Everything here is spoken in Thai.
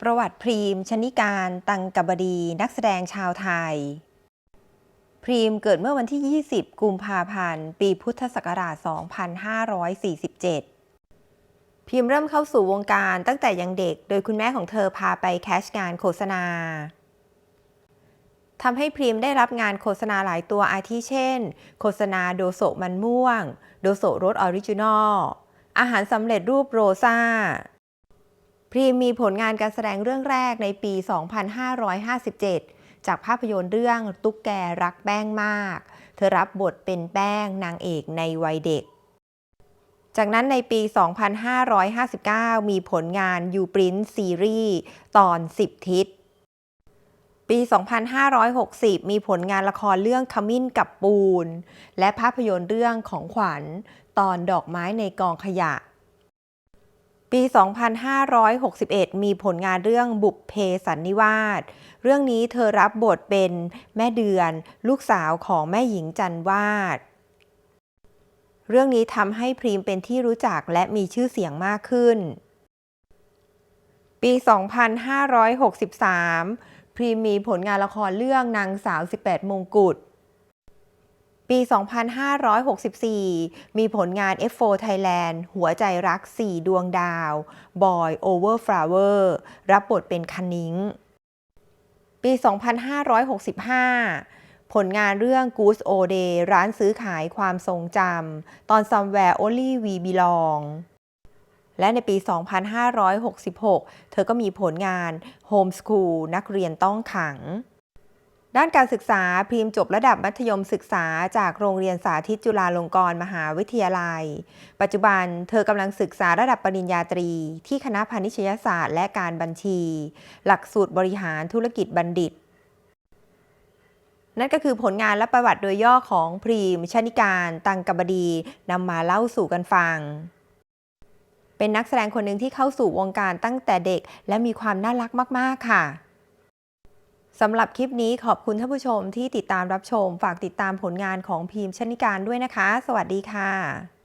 ประวัติพรีมชนิการตังกบดีนักแสดงชาวไทย พรีมเกิดเมื่อวันที่ 20 กุมภาพันธ์ ปีพุทธศักราช 2547 พิมเริ่มเข้าสู่วงการตั้งแต่ยังเด็ก โดยคุณแม่ของเธอพาไปแคสต์งานโฆษณาทำให้พรีมได้รับงานโฆษณาหลายตัวอาทิเช่น โฆษณาโดโซมันม่วง โดโซรสออริจินอล อาหารสำเร็จรูปโรซา พรีมมีผลงานการแสดงเรื่องแรกในปี 2557 จากภาพยนตร์เรื่องตุ๊กแกรักแป้งมาก เธอรับบทเป็นแป้งนางเอกในวัยเด็ก จากนั้นในปี 2559 มีผลงานยูปรินซีรีส์ตอน 10 ทิศ ปี 2560 มีผลงานละครเรื่องขมิ้นกับปูน และภาพยนตร์เรื่องของขวัญตอนดอกไม้ในกองขยะ ปี 2561 มีผลงานเรื่องบุพเพสันนิวาส เรื่องนี้เธอรับบทเป็นแม่เดือน ลูกสาวของแม่หญิงจันวาด เรื่องนี้ทำให้พรีมเป็นที่รู้จักและมีชื่อเสียงมากขึ้น ปี 2563 พรีมมีผลงานละครเรื่องนางสาว 18 มงกุฎ ปี 2564 มีผลงาน F4 Thailand หัวใจรัก 4 ดวงดาว Boy Over Flower รับบทเป็นคันนิงปี 2565 ผลงานเรื่อง Goose O Day ร้านซื้อขายความทรงจำ ตอน Somewhere Only We Belong และในปี 2566 เธอก็มีผลงาน Homeschool นักเรียนต้องขัง ด้านการศึกษาพรีมจบระดับมัธยมศึกษาจากโรงเรียนสาธิตจุฬาลงกรณ์มหาวิทยาลัย ปัจจุบันเธอกำลังศึกษาระดับปริญญาตรี ที่คณะพาณิชยศาสตร์และการบัญชี หลักสูตรบริหารธุรกิจบัณฑิต นั่นก็คือผลงานและประวัติโดยย่อของพรีมชนิการ ตังกบดีนำมาเล่าสู่กันฟังเป็นนักแสดงคนหนึ่งที่เข้าสู่วงการตั้งแต่เด็ก และมีความน่ารักมาก ๆ ค่ะ สำหรับคลิปนี้ขอบคุณท่านผู้ชมที่ติดตามรับชม ฝากติดตามผลงานของพิมพ์ชนิการด้วยนะคะ สวัสดีค่ะ